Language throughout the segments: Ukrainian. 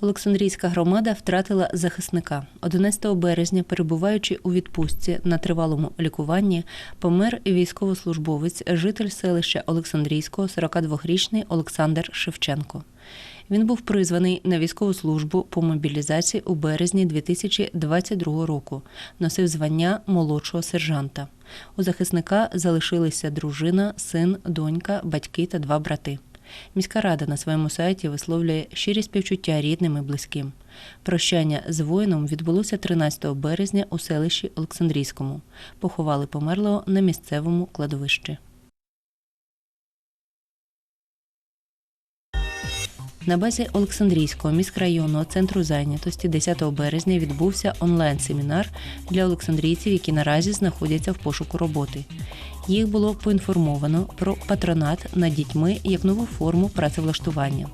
Олександрійська громада втратила захисника. 11 березня, перебуваючи у відпустці на тривалому лікуванні, помер військовослужбовець, житель селища Олександрійського, 42-річний Олександр Шевченко. Він був призваний на військову службу по мобілізації у березні 2022 року. Носив звання молодшого сержанта. У захисника залишилися дружина, син, донька, батьки та два брати. Міська рада на своєму сайті висловлює щирі співчуття рідним і близьким. Прощання з воїном відбулося 13 березня у селищі Олександрійському. Поховали померлого на місцевому кладовищі. На базі Олександрійського міськрайонного центру зайнятості 10 березня відбувся онлайн-семінар для олександрійців, які наразі знаходяться в пошуку роботи. Їх було поінформовано про патронат над дітьми як нову форму працевлаштування.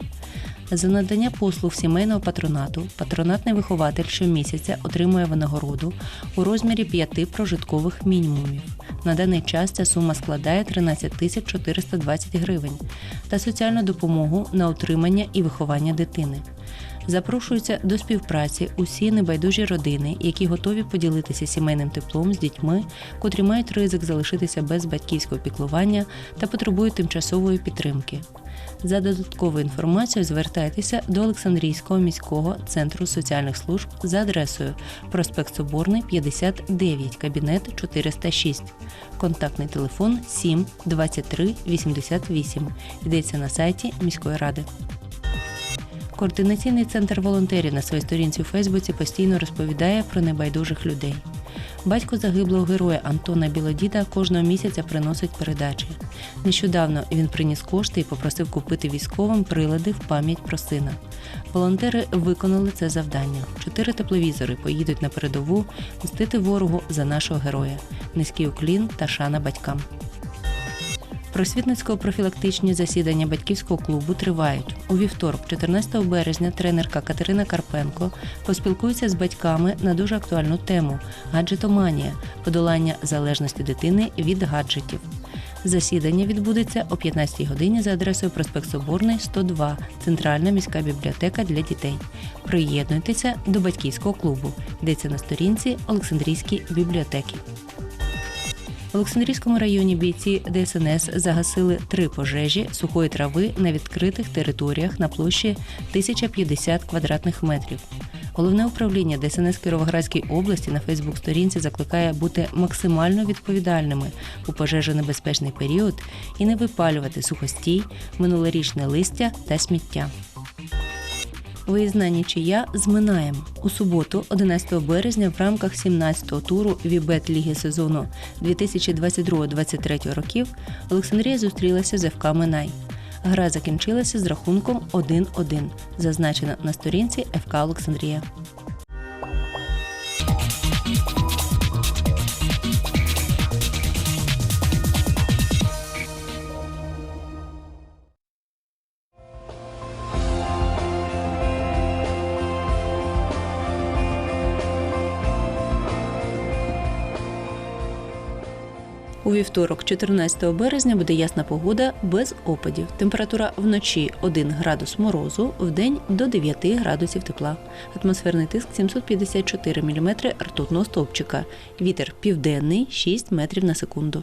За надання послуг сімейного патронату патронатний вихователь щомісяця отримує винагороду у розмірі п'яти прожиткових мінімумів. На даний час ця сума складає 13 тисяч 420 гривень та соціальну допомогу на утримання і виховання дитини. Запрошуються до співпраці усі небайдужі родини, які готові поділитися сімейним теплом з дітьми, котрі мають ризик залишитися без батьківського піклування та потребують тимчасової підтримки. За додатковою інформацією звертайтеся до Олександрійського міського центру соціальних служб за адресою проспект Соборний 59, кабінет 406. Контактний телефон 7 23 88. Йдеться на сайті міської ради. Координаційний центр волонтерів на своїй сторінці у Фейсбуці постійно розповідає про небайдужих людей. Батько загиблого героя Антона Білодіда кожного місяця приносить передачі. Нещодавно він приніс кошти і попросив купити військовим прилади в пам'ять про сина. Волонтери виконали це завдання. Чотири тепловізори поїдуть на передову мстити ворогу за нашого героя. Низький уклін та шана батькам. Просвітницько-профілактичні засідання батьківського клубу тривають. У вівторок, 14 березня, тренерка Катерина Карпенко поспілкується з батьками на дуже актуальну тему гаджетоманія подолання залежності дитини від гаджетів. Засідання відбудеться о 15 годині за адресою проспект Соборний, 102, Центральна міська бібліотека для дітей. Приєднуйтеся до батьківського клубу. Йдеться на сторінці Олександрійські бібліотеки. В Олександрійському районі бійці ДСНС загасили три пожежі сухої трави на відкритих територіях на площі 1050 квадратних метрів. Головне управління ДСНС Кіровоградській області на Фейсбук-сторінці закликає бути максимально відповідальними у пожежонебезпечний період і не випалювати сухостій, минулорічне листя та сміття. Виїзна нічия з Минаєм. У суботу, 11 березня, в рамках 17-го туру Вібет Ліги сезону 2022-2023 років Олександрія зустрілася з ФК Минай. Гра закінчилася з рахунком 1-1, зазначено на сторінці ФК Олександрія. У вівторок, 14 березня, буде ясна погода без опадів. Температура вночі 1 градус морозу, вдень до 9 градусів тепла. Атмосферний тиск 754 мм ртутного стовпчика. Вітер південний 6 метрів на секунду.